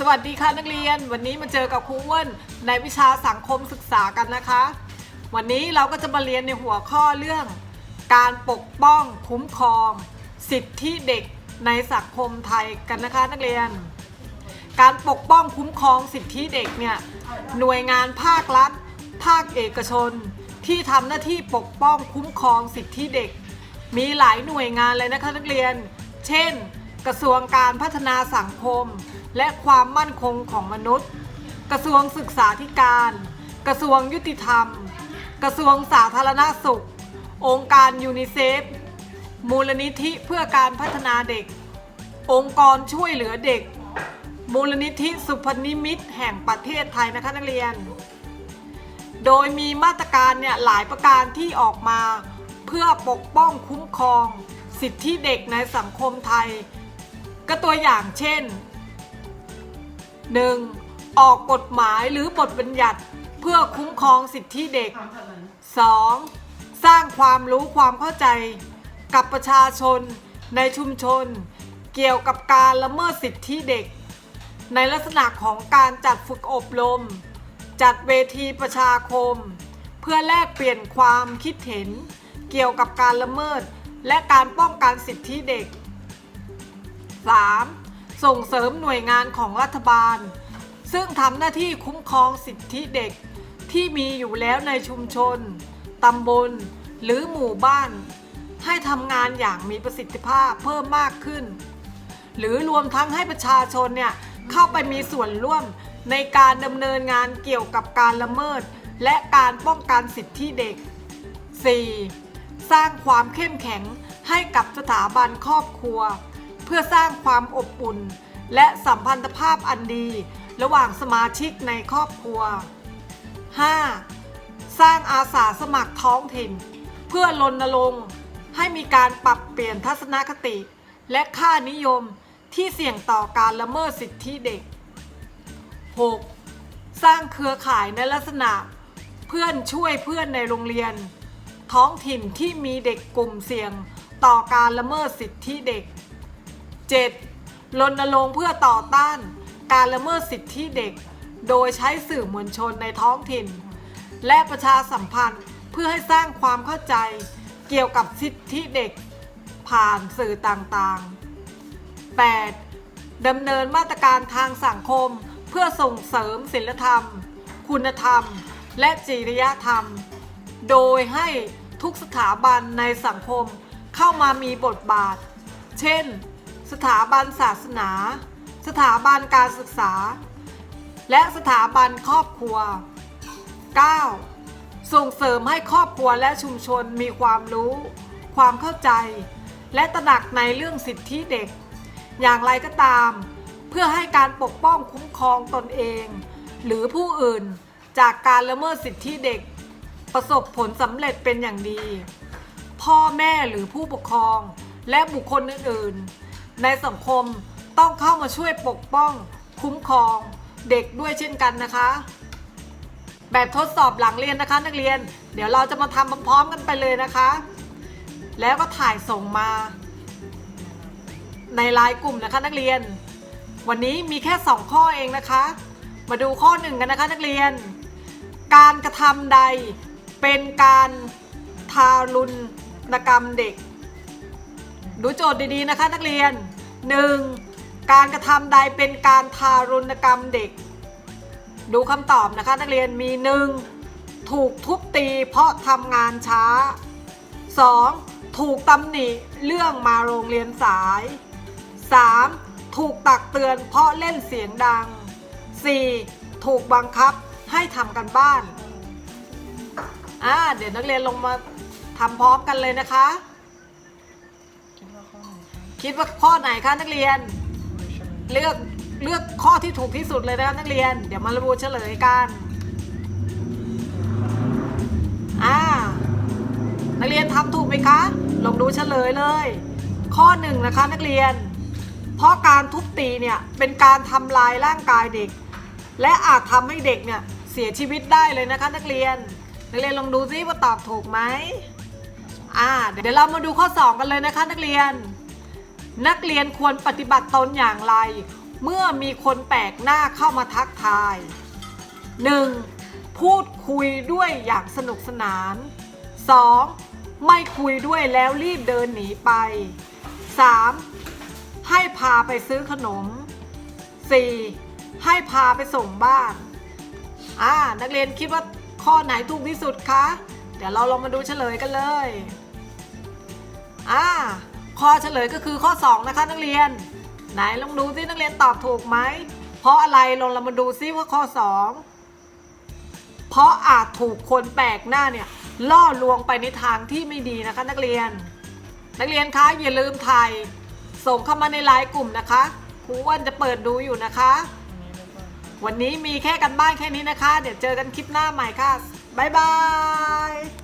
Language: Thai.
สวัสดีค่ะนักเรียน วันนี้มาเจอกับครูอ้วนในวิชาสังคมศึกษากันนะคะ วันนี้เราก็จะมาเรียนในหัวข้อเรื่อง การปกป้องคุ้มครอง สิทธิเด็กในสังคมไทยกันนะคะนักเรียน การปกป้องคุ้มครองสิทธิเด็กเนี่ยหน่วยงานภาครัฐ ภาคเอกชน ที่ทำหน้าที่ปกป้องคุ้มครองสิทธิเด็ก มีหลายหน่วยงานเลยนะคะนักเรียน เช่น กระทรวงการพัฒนาสังคม และความมั่นคงของมนุษย์ กระทรวงศึกษาธิการ กระทรวงยุติธรรม กระทรวงสาธารณสุข องค์การยูนิเซฟ มูลนิธิเพื่อการพัฒนาเด็ก องค์กรช่วยเหลือเด็ก มูลนิธิสุพนิมิตแห่งประเทศไทยนะคะนักเรียน โดยมีมาตรการเนี่ยหลายประการที่ออกมาเพื่อปกป้องคุ้มครอง สิทธิเด็กในสังคมไทย ก็ตัวอย่างเช่น 1. ออกกฎหมายหรือบทบัญญัติเพื่อคุ้มครองสิทธิเด็ก 2. สร้างความรู้ความเข้าใจ กับประชาชนในชุมชน เกี่ยวกับการละเมิดสิทธิเด็ก ในลักษณะของการจัดฝึกอบรม จัดเวทีประชาคม เพื่อแลกเปลี่ยนความคิดเห็น เกี่ยวกับการละเมิด และการป้องกันสิทธิเด็ก 3. ส่งเสริมหน่วยงานของรัฐบาล ซึ่งทำหน้าที่คุ้มครองสิทธิเด็กที่มีอยู่แล้วในชุมชน ตำบล หรือหมู่บ้าน ให้ทำงานอย่างมีประสิทธิภาพเพิ่มมากขึ้น หรือรวมทั้งให้ประชาชนเนี่ยเข้าไปมีส่วนร่วมในการดำเนินงานเกี่ยวกับการละเมิด และการป้องกันสิทธิเด็ก 4. สร้างความเข้มแข็งให้กับสถาบันครอบครัว เพื่อสร้างความอบอุ่น และสัมพันธภาพอันดี ระหว่างสมาชิกในครอบครัว 5. สร้างอาสาสมัครท้องถิ่น เพื่อรณรงค์ให้มีการปรับเปลี่ยนทัศนคติ และค่านิยมที่เสี่ยงต่อการละเมิดสิทธิเด็ก 6. สร้างเครือข่ายในลักษณะ เพื่อนช่วยเพื่อนในโรงเรียน ท้องถิ่นที่มีเด็กกลุ่มเสี่ยงต่อการละเมิดสิทธิเด็ก 7. รณรงค์เพื่อต่อต้าน การละเมิดสิทธิเด็ก โดยใช้สื่อมวลชนในท้องถิ่น และประชาสัมพันธ์เพื่อให้สร้างความเข้าใจเกี่ยวกับสิทธิเด็ก ผ่านสื่อต่างๆ 8. ดำเนินมาตรการทางสังคมเพื่อส่งเสริมศีลธรรม คุณธรรม และจริยธรรม โดยให้ทุกสถาบันในสังคมเข้ามามีบทบาท เช่น สถาบันศาสนา สถาบันการศึกษา และสถาบันครอบครัว 9. ส่งเสริมให้ครอบครัวและชุมชนมีความรู้ ความเข้าใจ และตระหนักในเรื่องสิทธิเด็ก อย่างไรก็ตาม เพื่อให้การปกป้องคุ้มครองตนเอง หรือผู้อื่นจากการละเมิดสิทธิเด็ก ประสบผลสำเร็จเป็นอย่างดี พ่อแม่หรือผู้ปกครองและบุคคลอื่นๆ ในสังคมต้องเข้ามาช่วยปกป้อง คุ้มครองเด็กด้วยเช่นกันนะคะ แบบทดสอบหลังเรียนนะคะ นักเรียน เดี๋ยวเราจะมาทำพร้อมๆกันไปเลยนะคะ แล้วก็ถ่ายส่งมา ในไลน์กลุ่มนะคะ นักเรียน วันนี้มีแค่ 2 ข้อเองนะคะ มาดูข้อหนึ่งกันนะคะ นักเรียน การกระทำใดเป็นการทารุณกรรมเด็ก ดูโจทย์ดีๆนะคะ นักเรียน 1. การกระทำใดเป็นการทารุณกรรมเด็ก ดูคำตอบนะคะ นักเรียนมี 1. ถูกทุบตีเพราะทำงานช้า 2. ถูกตำหนิเรื่องมาโรงเรียนสาย 3. ถูกตักเตือนเพราะเล่นเสียงดัง 4. ถูกบังคับให้ทำกันบ้านอ่าเดี๋ยวนักเรียนลงมาทำพร้อมกันเลยนะคะ คิดว่าข้อไหนคะนักเรียน เลือกเลือกข้อที่ถูกที่สุดเลยนะคะนักเรียน เดี๋ยวมาระบุเฉลยกันอ่านักเรียนทำถูกไหมคะ ลองดูเฉลยเลย ข้อหนึ่งนะคะนักเรียน เพราะการทุบตีเนี่ยเป็นการทำลายร่างกายเด็ก และอาจทำให้เด็กเนี่ยเสียชีวิตได้เลยนะคะ นักเรียน นักเรียนลองดูซิว่าตอบถูกไหมอ่าเดี๋ยวเรามาดูข้อ 2 กันเลยนะคะ นักเรียน นักเรียนควรปฏิบัติตนอย่างไร เมื่อมีคนแปลกหน้าเข้ามาทักทาย 1. พูดคุยด้วยอย่างสนุกสนาน 2. ไม่คุยด้วยแล้วรีบเดินหนีไป 3. ให้พาไปซื้อขนม 4. ให้พาไปส่งบ้านอ่านักเรียนคิดว่าข้อไหนถูกที่สุดคะ เดี๋ยวเราลองมาดูเฉลยกันเลยอ่า ข้อเฉลยก็คือข้อ 2 นะคะนักเรียน ไหนลองดูซินักเรียนตอบถูกไหม เพราะอะไรลองเรามาดูซิว่าข้อ 2 เพราะอาจถูกคนแปลกหน้าเนี่ยล่อลวงไปในทางที่ไม่ดีนะคะ นักเรียน นักเรียนคะอย่าลืมถ่ายส่งเข้ามาในไลน์กลุ่มนะคะครูอ้วนจะเปิดดูอยู่นะคะ วันนี้มีแค่กันบ้านแค่นี้นะคะ เดี๋ยวเจอกันคลิปหน้าใหม่ค่ะ บ๊ายบาย